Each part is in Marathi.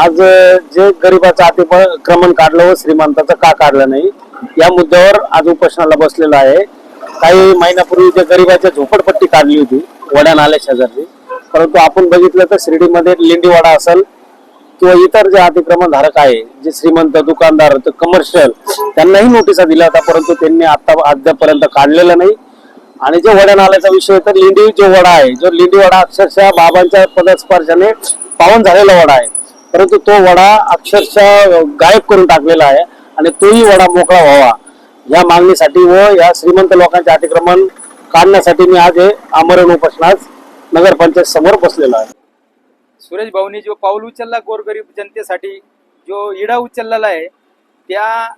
आज जे गरिबाचं अतिक्रमण काढलं व श्रीमंताचं का काढलं नाही या मुद्द्यावर आज उपोषणाला बसलेलो आहे. काही महिन्यापूर्वी जे गरिबाच्या झोपडपट्टी काढली होती वड्या नाल्या शेजारची परंतु आपण बघितलं तर शिर्डीमध्ये लिंडीवाडा असेल किंवा इतर जे अतिक्रमण धारक आहे जे श्रीमंत दुकानदार कमर्शियल त्यांनाही नोटिसा दिल्या होता परंतु त्यांनी आता अद्यापर्यंत काढलेलं नाही. आणि जे वड्या नाल्याचा विषय तर लिंडी जो वडा आहे जो लिंडी वडा अक्षरशः बाबांच्या पदस्पर्शाने पावन झालेला वडा आहे. परंतु तो वडा अक्षरशः गायब करून टाकलेला आहे आणि तोही वडा मोकळा व्हावा. या मागणीसाठी व या श्रीमंत लोकांचे अतिक्रमण काढण्यासाठी मी आज हे आमरण उपोषणास नगरपंचायत समोर बसलेलो आहे. सुरेश भाऊनी जो पाऊल उचलला गोरगरीब जनतेसाठी जो इडा उचललेला आहे त्या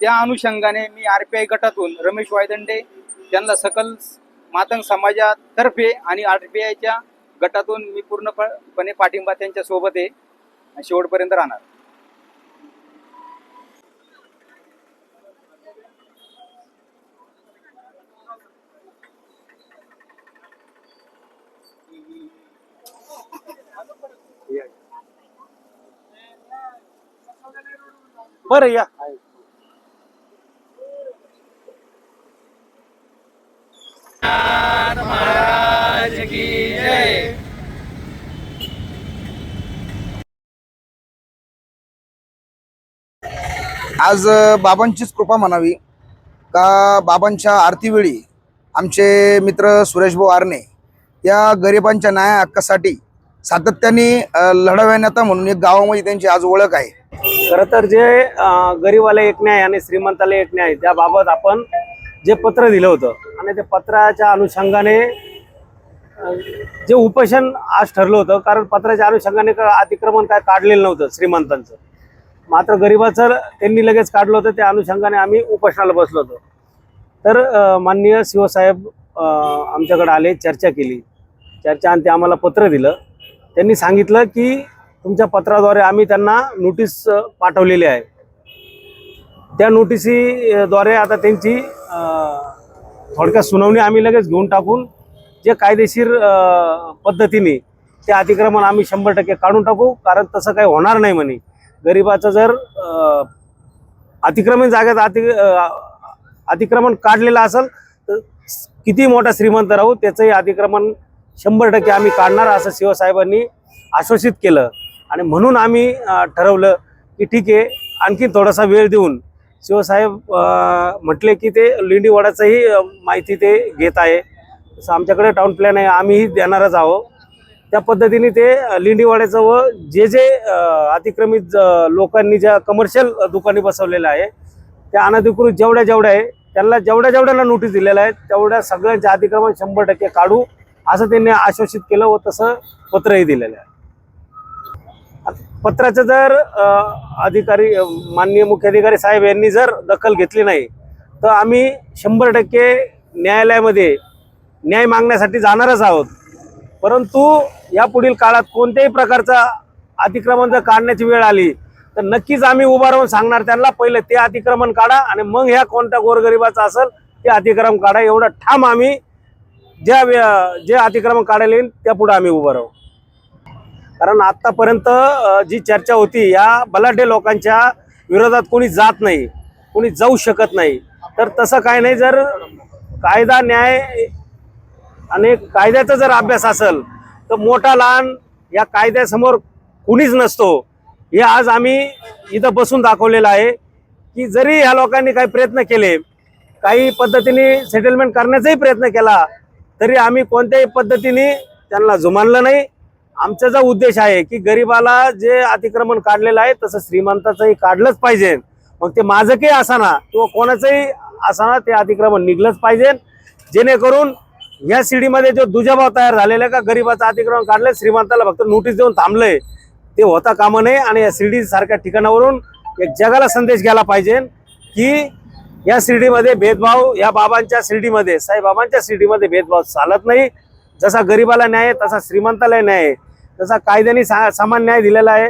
त्या अनुषंगाने मी आर पी आय गटातून रमेश वायदंडे त्यांना सकल मातंग समाजातर्फे आणि आर पी आयच्या गटातून मी पूर्णपणे पाठिंबा त्यांच्यासोबत आहे. शेवटपर्यंत राहणार. बरं या. आज बाबांचीच कृपा म्हणावी का बाबांच्या आरतीवेळी आमचे मित्र सुरेशभाऊ आरणे या गरिबांच्या न्याय हक्कासाठी सातत्याने अ, नेता म्हणून एक गावामध्ये त्यांची आज ओळख आहे. खरं तर जे गरीबाला एक न्याय आणि श्रीमंताला एक न्याय त्याबाबत आपण जे पत्र दिलं होतं आणि ते पत्राच्या अनुषंगाने जे उपोषण आज ठरलं होतं कारण पत्राच्या अनुषंगाने का अतिक्रमण काय काढलेलं नव्हतं श्रीमंतांचं. मात्र गरिबाचं त्यांनी लगेच काढलं होतं त्या अनुषंगाने आम्ही उपोषणाला बसलो होतो. तर माननीय शिवसाहेब आमच्याकडे आले चर्चा केली. चर्चा आणि ते आम्हाला पत्र दिलं. त्यांनी सांगितलं की तुमच्या पत्राद्वारे आम्ही त्यांना नोटीस पाठवलेली आहे. त्या नोटिसीद्वारे आता त्यांची थोडक्यात सुनावणी आम्ही लगेच घेऊन टाकून जे कायदेशीर पद्धतीने ते अतिक्रमण आम्ही शंभर टक्के काढून टाकू कारण तसं काही होणार नाही म्हणे. गरिबाचं जर अतिक्रमण जागेत अति अतिक्रमण काढलेलं असेल तर किती मोठा श्रीमंत राहू त्याचंही अतिक्रमण शंभर टक्के आम्ही काढणार असं शिवसाहेबांनी आश्वासित केलं. आणि म्हणून आम्ही ठरवलं की ठीक आहे आणखी थोडासा वेळ देऊन शिवसाहेब म्हटले की ते लिंडीवाड्याचंही माहिती ते घेत आहे. तसं आमच्याकडे टाउन प्लॅन आहे आम्हीही देणारच आहोत. त्या पद्धतीने ते लिंडीवाड्याचं व जे जे अतिक्रमित लोकांनी ज्या कमर्शियल दुकाने बसवलेल्या आहे त्या अनधिकृत जेवढ्या जेवढ्या आहे त्यांना जेवढ्या जेवढ्याला नोटीस दिलेल्या आहेत तेवढ्या सगळ्यांचे अतिक्रमण शंभर टक्के काढू असं त्यांनी आश्वासित केलं व तसं पत्रही दिलेलं आहे. पत्राचं जर अधिकारी माननीय मुख्याधिकारी साहेब यांनी जर दखल घेतली नाही तर आम्ही शंभर टक्के न्यायालयामध्ये न्याय मागण्यासाठी जाणारच आहोत. परंतु या पुढील काळात कोणत्याही प्रकारचा अतिक्रमण जर काढण्याची वेळ आली तर नक्कीच आम्ही उभा राहून सांगणार त्यांना पहिले ते अतिक्रमण काढा आणि मग ह्या कोणत्या गोरगरिबाचं असेल ते अतिक्रमण काढा. एवढं ठाम आम्ही ज्या जे अतिक्रमण काढायला येईल त्या पुढे आम्ही उभं राहू. कारण आत्तापर्यंत जी चर्चा होती या बलाढ्य लोकांच्या विरोधात कोणी जात नाही कोणी जाऊ शकत नाही. तर तसं काय नाही जर कायदा न्याय आणि कायद्याचा जर अभ्यास असेल तर मोठा लहान या कायद्यासमोर कुणीच नसतो. हे आज आम्ही इथं बसून दाखवलेलं आहे की जरी ह्या लोकांनी काही प्रयत्न केले काही पद्धतीने सेटलमेंट करण्याचाही प्रयत्न केला तरी आम्ही कोणत्याही पद्धतीने त्यांना जुमानलं नाही. आमचा जो उद्देश आहे की गरिबाला जे अतिक्रमण काढलेलं आहे तसं श्रीमंताचंही काढलंच पाहिजे. मग ते माझं काही असाना किंवा कोणाचंही असाना ते अतिक्रमण निघलंच पाहिजे. जेणेकरून या सीडीमध्ये जो दुजाभाव तयार झालेला आहे का गरीबाचं अतिक्रमण काढलंय श्रीमंताला फक्त नोटीस देऊन थांबलंय. ते होता कामा नये आणि या शिर्डी सारख्या ठिकाणावरून एक जगाला संदेश घ्यायला पाहिजे की या शिर्डीमध्ये भेदभाव या बाबांच्या शिर्डीमध्ये साईबाबांच्या शिर्डीमध्ये भेदभाव चालत नाही. जसा गरिबाला न्याय तसा श्रीमंताला न्याय आहे. जसा कायद्याने सा समान न्याय दिलेला आहे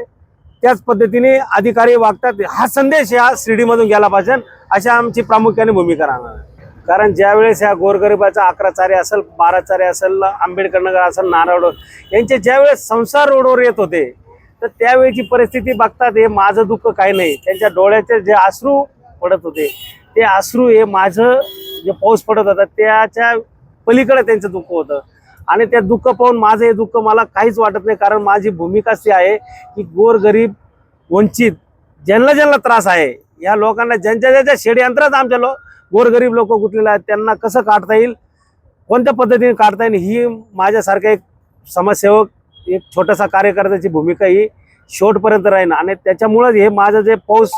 त्याच पद्धतीने अधिकारी वागतात. हा संदेश या शिर्डीमधून गेला पाहिजे अशा आमची प्रामुख्याने भूमिका राहणार आहे. कारण ज्यावेळेस ह्या गोरगरिबाचा अकरा चारे असेल बारा चारे असेल आंबेडकर नगर असेल नारायण यांचे ज्यावेळेस संसार रोडवर येत होते तर त्यावेळीची परिस्थिती बघतात हे माझं दुःख काही नाही. त्यांच्या डोळ्याचे जे आश्रू पडत होते ते आश्रू हे माझं जे पाऊस पडत होता त्याच्या पलीकडे त्यांचं दुःख होतं. आणि त्या दुःख पाहून माझं हे दुःख मला काहीच वाटत नाही कारण माझी भूमिकाच ती आहे की गोरगरीब वंचित ज्यांना ज्यांना त्रास आहे या लोकांना ज्यांच्या ज्यांच्या षडयंत्रात आमच्या लोक गोरगरीब लोक गुंतलेले आहेत त्यांना कसं काढता येईल कोणत्या पद्धतीने काढता येईल ही माझ्यासारख्या एक समाजसेवक एक छोटासा कार्यकर्त्याची भूमिका ही शेवटपर्यंत राहील आणि त्याच्यामुळंच हे माझं जे पाऊस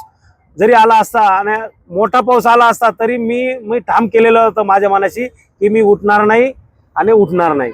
जरी आला असता आणि मोठा पाऊस आला असता तरी मी मी ठाम केलेलं होतं माझ्या मनाशी की मी उठणार नाही आणि उठणार नाही.